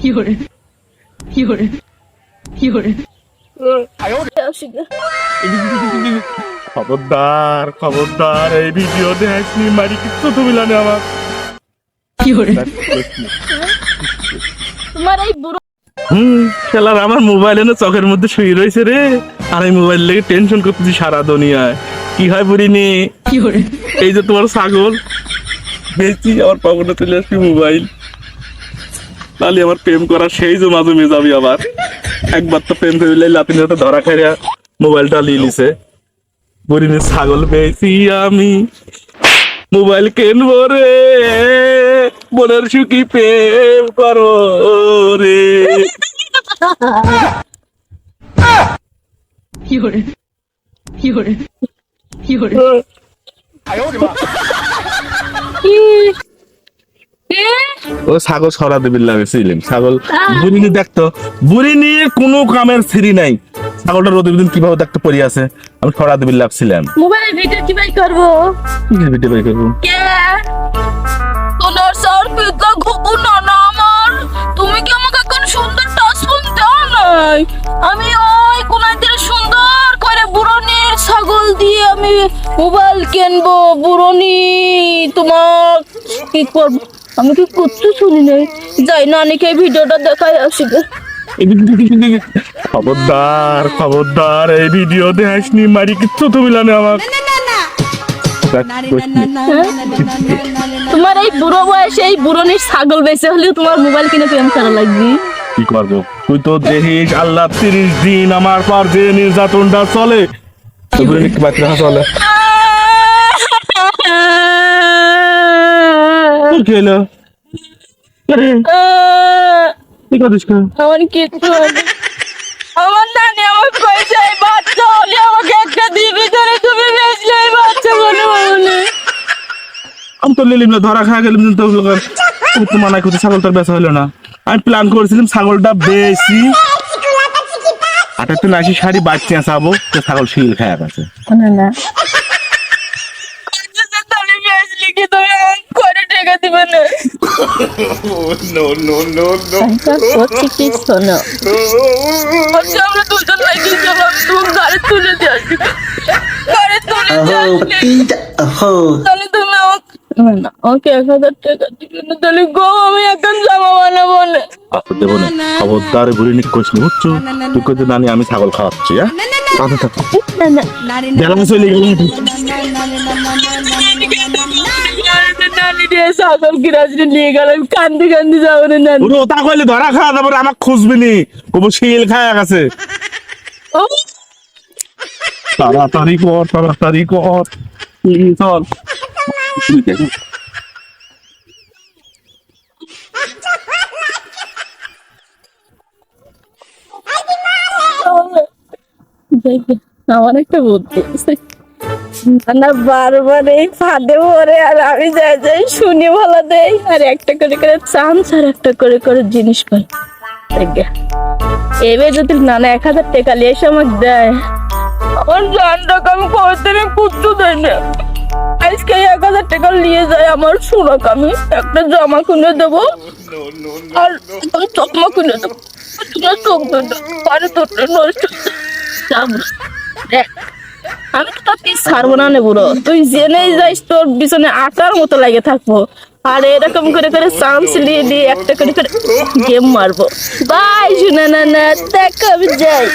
有人，有人，有人。 খবরদার খবরদার এই ভিডিও দেখাসনি মারি কিচ্ছু তুমি না আমার 有人， তোমার এই বুড়ো হুম খেলার আমার মোবাইল এনে চোখের মধ্যে শুয়ে রয়েছে রে আর এই মোবাইল লেগে টেনশন করতেছি সারা দুনিয়ায় কি হয় বুড়িনি 有人， এই যে তোমার ছাগল বেশি আমার পকেটে চলে আসছি মোবাইল তাহলে আমার প্রেম করা সেই যে মাঝে যাবি আবার একবার তো প্রেম করে লাতিন হাতে ধরা খাইয়া মোবাইলটা নিয়ে নিছে। বুড়িনি ছাগল পেয়েছি আমি। মোবাইল কেন রে বোনের সুখী প্রেম করো রে। কি করে কি করে কি করে কি? রে ও ছাগল সরাতে বিল্লামে ছিলেন ছাগল বুড়িনি দেখতো। বুড়িনি কোনো কামের সিঁড়ি নাই। ছাগলটা রোদের দিন কীভাবে দেখতে পড়ে আছে? আমি সরাতে দেবিল ছিলাম। মোবাইলের ভিডিও কি ভাই করব ভিডিও বাই করব? কে? তোর স্যার পিতা ঘুঘু নানা আমি মোবাইল কিনবো বুড়নি তোমার কি করব আমি কি করতে শুনি নাই যাই না এই ভিডিওটা দেখাই আসি খবরদার খবরদার এই ভিডিও দেখাসনি মারি কিচ্ছু তুমি জানে আমার তোমার এই বুড়ো বয়সে এই বুড়নির ছাগল বেঁচে হলেও তোমার মোবাইল কিনে প্রেম করা লাগবে কি করব তুই তো দেখিস আল্লাহ তিরিশ দিন আমার পর যে নির্যাতনটা চলে কি বাচ্চা চলে তোর কি হলো? কি করছিস কে? আমার কিচ্ছু হয়নি। আমার নানি আমার পয়সা এই বাচ্চা হলে আমাকে একটা দিবি ধরে তুমি বেচলে এই বাচ্চা বলে বলে আমি তো লিলিম না ধরা খাওয়া গেলাম তো তো মানাই করতে ছাগল তোর বেচা হলো না। আমি প্ল্যান করেছিলাম ছাগলটা বেশি একটা নাসি শাড়ি বাচ্চা চাবো তো ছাগল শিল খায় গেছে না না। আচ্ছা তুলে আমাকে এক হাজার টাকা দিবে না তাহলে গো আমি এখন জামা বানাবো না আচ্ছা দেবো না খবরদার বুড়ি নিক কইস বুঝছ তুই কইতে নানি আমি ছাগল খাওয়াচ্ছি হ্যাঁ আচ্ছা থাক না বেলা চলে গেল ধরা খাওয়া খুঁজবি কবো শিল খায় গেছে ও, তাড়াতাড়ি কর তাড়াতাড়ি কর চল আমার একটা বুদ্ধি না বারবার এই ফাঁদে পরে আর আমি যাই যাই শুনি ভালো দেই। আর একটা করে করে চান্স আর একটা করে করে জিনিস পাই। এবার যদি নানা এক হাজার টাকা নিয়ে এসে আমাকে দেয় আমার জানটাকে আমি কবে কুচ্ছু দেয় না। আজকে এক হাজার টাকা নিয়ে যায় আমার সোনাকে আমি। একটা জামা কিনে দেবো। আর চকমা কিনে দেবো। তোমার চোখ দুটো। পারে দুটো নষ্ট। আমি তো তোকে ছাড়বো না নে বুড়ো। তুই জেনেই যাইস তোর পিছনে আটার মতো লাগে থাকব। আর এরকম করে করে চান্স নিয়ে নিয়ে একটা করে করে গেম মারবো। বাই, শুনে না না, দেখ আমি যাই।